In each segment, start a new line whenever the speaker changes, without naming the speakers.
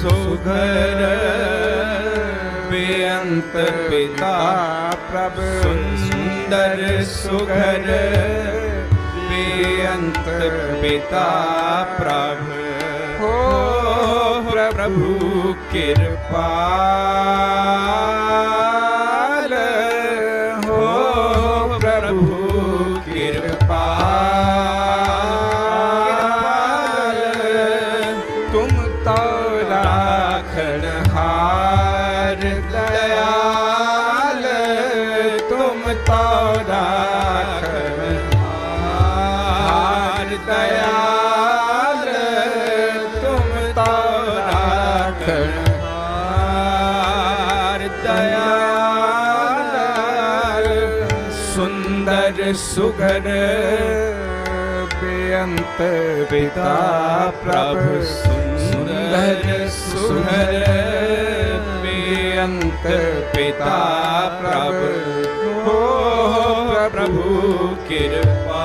ਸੁਘਰ ਬੇਅੰਤ ਪਿਤਾ
ਪ੍ਰਭ
ਸੁੰਦਰ ਸੁਘਰ ਬੇਅੰਤ ਪਿਤਾ ਪ੍ਰਭ
ਹੋ
ਪ੍ਰਭੂ ਕਿਰਪਾ ਭਗਵਾਨ
ਬੇਅੰਤ
ਪਿਤਾ ਪ੍ਰਭ ਸੁੰਦਰ ਸੁਹਰ ਬੇਅੰਤ ਪਿਤਾ ਪ੍ਰਭ ਹੋ ਪ੍ਰਭੂ ਕਿਰਪਾ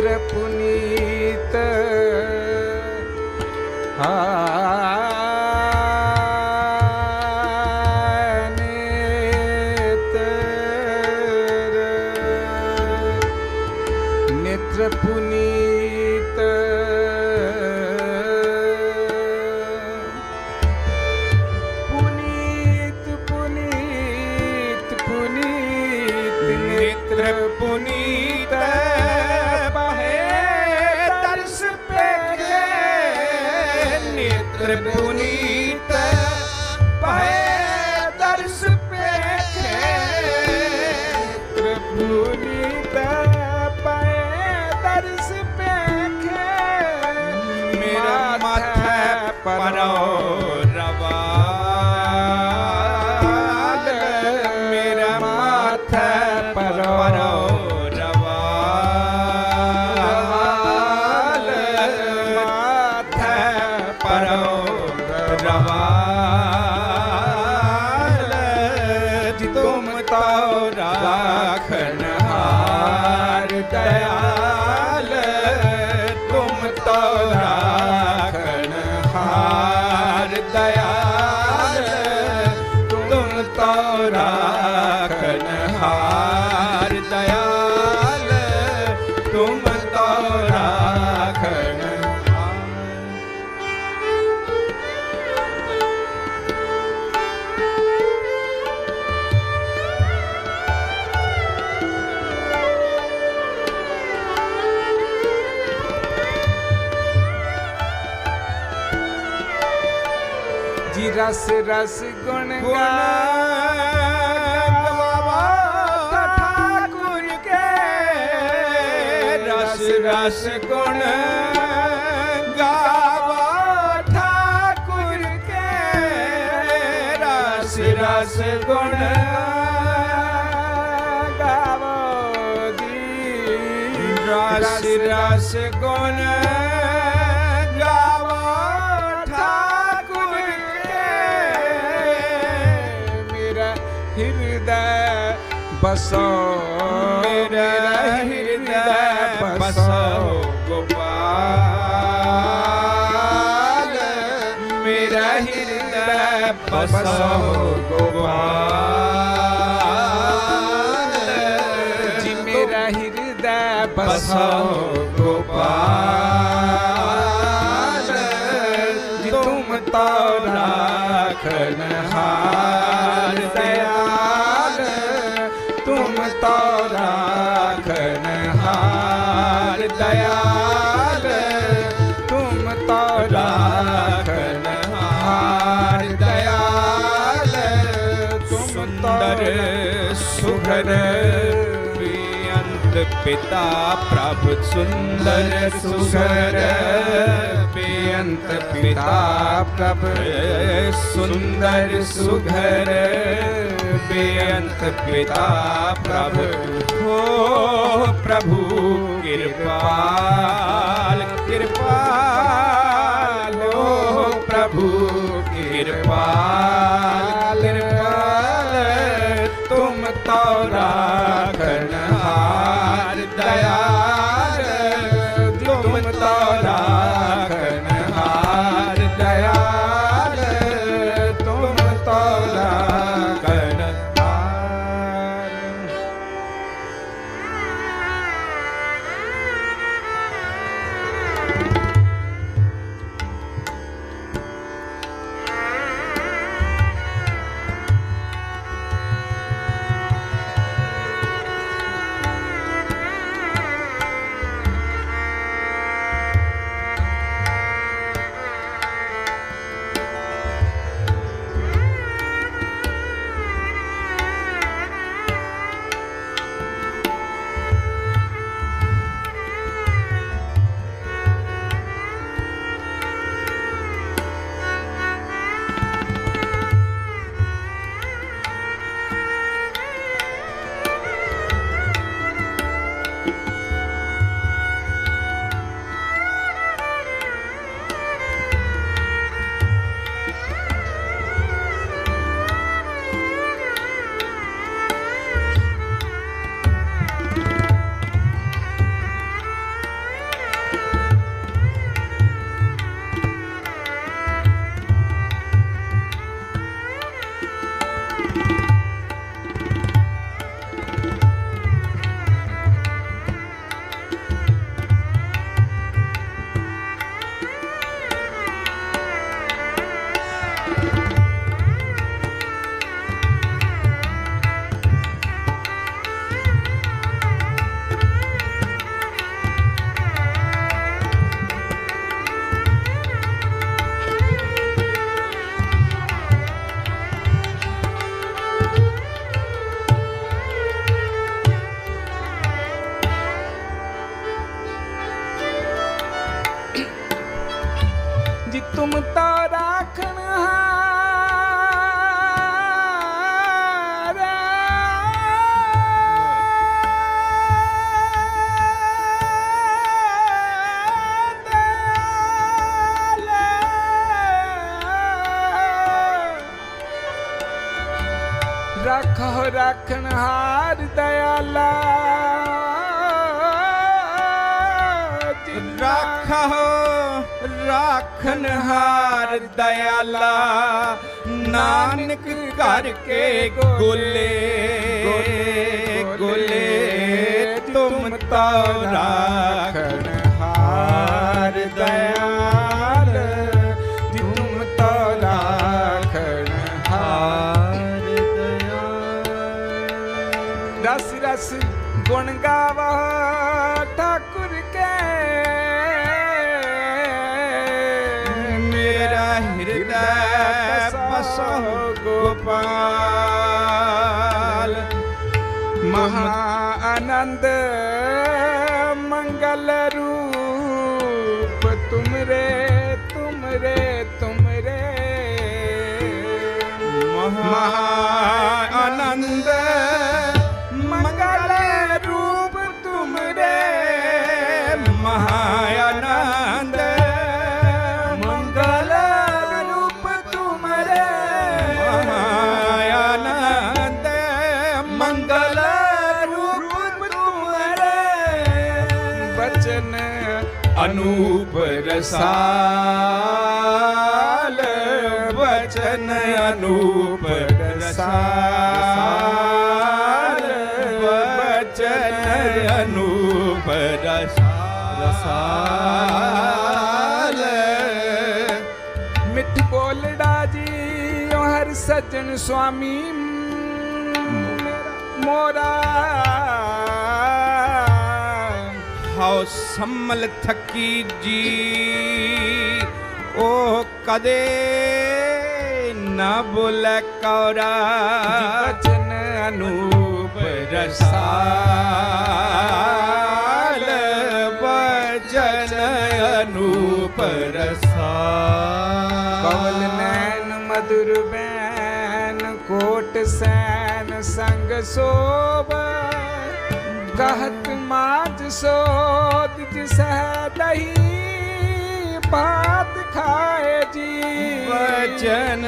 पुनीत हा ਤ੍ਰਿਪੁਨੀਤ ਭੈ Brava. ਰਸ ਰਸ ਗੁਣ ਗਾਵਾ। ਠਾਕੁਰ ਕੇ
ਰਸ ਰਸ ਗੁਣ ਗਾਵਾ।
ਠਾਕੁਰ ਕੇ
ਰਸ ਰਸ ਗੁਣ
ਗਾਵੋ ਜੀ।
ਰਸ ਰਸ ਗੁਣ
ਬਸੋ
ਮੇਰਾ ਹਿਰਦੈ ਬਸੋ ਗੋਪਾਲ ਮੇਰਾ ਹਿਰਦੈ ਬਸੋ ਗੋਪਾਲ
ਜੀ ਮੇਰਾ ਹਿਰਦੈ
ਬਸੋ ਗੋਪਾਲ ਜੀ ਤੁਮ ਤੋ ਰਾਖਨ ਸੁੰਦਰ ਸੁਘਰ ਬੇਅੰਤ ਪਿਤਾ ਪ੍ਰਭ ਸੁੰਦਰ ਸੁਘਰ ਬੇਅੰਤ ਪਿਤਾ ਪ੍ਰਭ ਸੁੰਦਰ ਸੁਘਰ ਬੇਅੰਤ ਪਿਤਾ ਪ੍ਰਭ ਹੋ ਪ੍ਰਭੂ ਕਿਰਪਾਲ ਕਿਰਪਾਲ ਹੋ ਪ੍ਰਭੂ ਕਿਰਪਾਲ ਤੁਮ ਤੁਮ ਤਾ ਰਾਖਣ ਹਾਰ
ਰੱਖੋ ਰੱਖਣ ਹਾਰ ਦਇਆਲਾ ਜੀ
ਰਾਖਨ ਹਾਰ ਦਇਆਲਾ ਨਾਨਕ ਘਰ ਕੇ ਗੋਲੇ ਗੋਲੇ ਤੁਮ ਤਾ ਰਾਖਨ ਹਾਰ ਦਇਆਲ। ਗੋਪਾਲ
ਮਹਾ ਆਨੰਦ
ਅਨੂਪ ਰਸਾਲ, ਵਚਨ ਅਨੂਪ ਰਸਾਲ ਬਚਨ ਅਨੂਪ ਰਸਾਲ।
ਮਿੱਠ ਬੋਲੜਾ ਜੀ ਹਰ ਸੱਜਣ ਸੁਆਮੀ, ਮੋਰਾ
ਸੰਮਲ ਥਕੀ ਜੀ। ਉਹ ਕਦੇ ਨਾ ਬੋਲੇ ਕੌਰਾ
ਬਚਨ
ਅਨੂਪ ਰਸਾਲ ਬਚਨ ਅਨੂਪ ਰਸਾਲ।
ਕਵਲ ਨੈਣ ਮధుਰ ਬੈਨ ਕੋਟ ਸੈਨ ਸੰਗ ਸੋਭ ਕਹਤ ਮਾਜ ਸੋਦ ਜਿਸ ਹੈ ਦਹੀ ਭਾਤ ਖਾਏ ਜੀ।
ਵਚਨ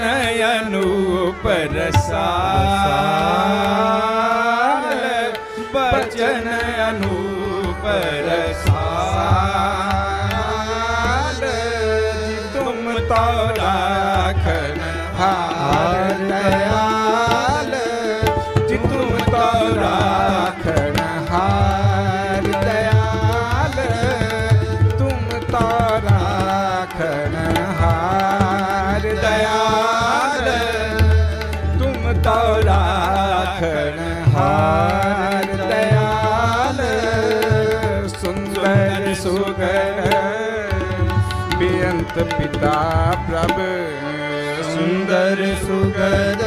ਅਨੂਪ ਰਸਾਲ। ਬਚਨ ਅਨੂਪ ਰਸਾਲ। ਤੁਮ ਤੋ ਰਾਖਨ ਹਾਰ
ਪਿਤਾ ਪ੍ਰਭ,
ਸੁੰਦਰ ਸੁਗਰ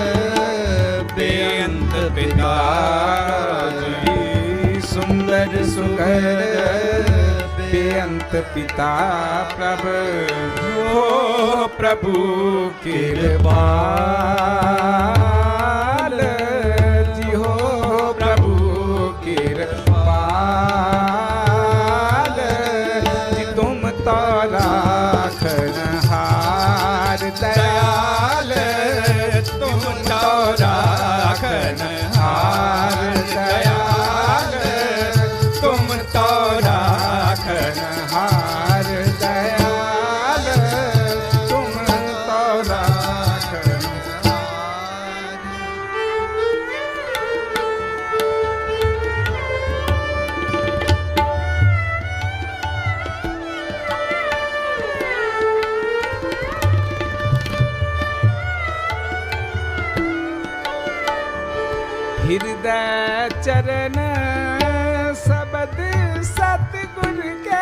ਬੇਅੰਤ ਪਿਤਾ
ਜੀ ਸੁੰਦਰ ਸੁਗਰ ਬੇਅੰਤ ਪਿਤਾ ਪ੍ਰਭ,
ਹੋ ਪ੍ਰਭੂ
ਕਿਰਪਾਲ। ਹਿਰਦੈ ਚਰਨ, ਸਬਦ ਸਤਿਗੁਰ ਕੇ।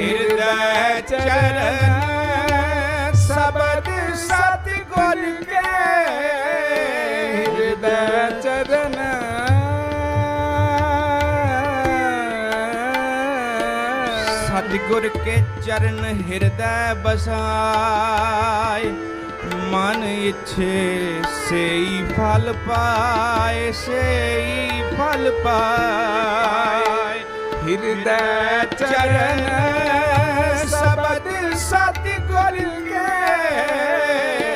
ਹਿਰਦੈ ਚਰਨ,
ਸਬਦ ਸਤਿਗੁਰ ਕੇ। ਹਿਰਦੈ ਚਰਨ।
ਸਤਿਗੁਰ ਕੇ ਚਰਨ ਹਿਰਦੈ ਬਸਾਏ। ਮਨ ਇਛੇ, ਸੇਈ ਫਲ ਪਾਏ, ਸੇਈ ਫਲ ਪਾਏ।
ਹਿਰਦੈ ਚਰਨ ਸਬਦ ਸਤਿਗੁਰ ਕੇ।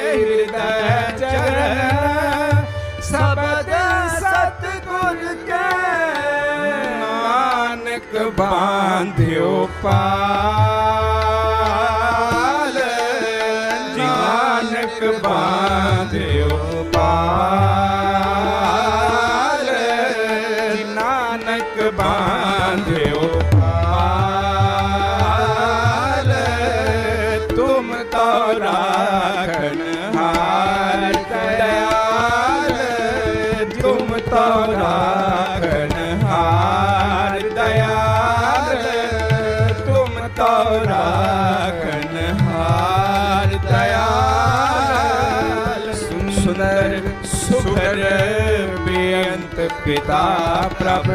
ਹਿਰਦੈ ਚਰਨ ਸਬਦ ਸਤਿਗੁਰ ਕੇ।
ਨਾਨਕ ਬਾਂਧਿਓ ਪਾਲ 아. ਪਿਤਾ ਪ੍ਰਭ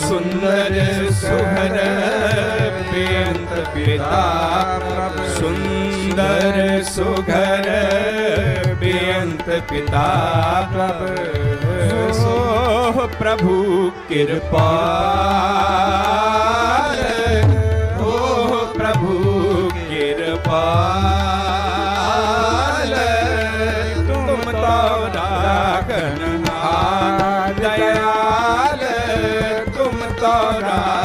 ਸੁੰਦਰ ਸੁਹਰ ਬੇਅੰਤ ਪਿਤਾ ਪ੍ਰਭ ਸੁੰਦਰ ਸੁਘਰ ਬੇਅੰਤ ਪਿਤਾ ਪ੍ਰਭ ਸੋ ਪ੍ਰਭੂ ਕਿਰਪਾ ਤੁਮ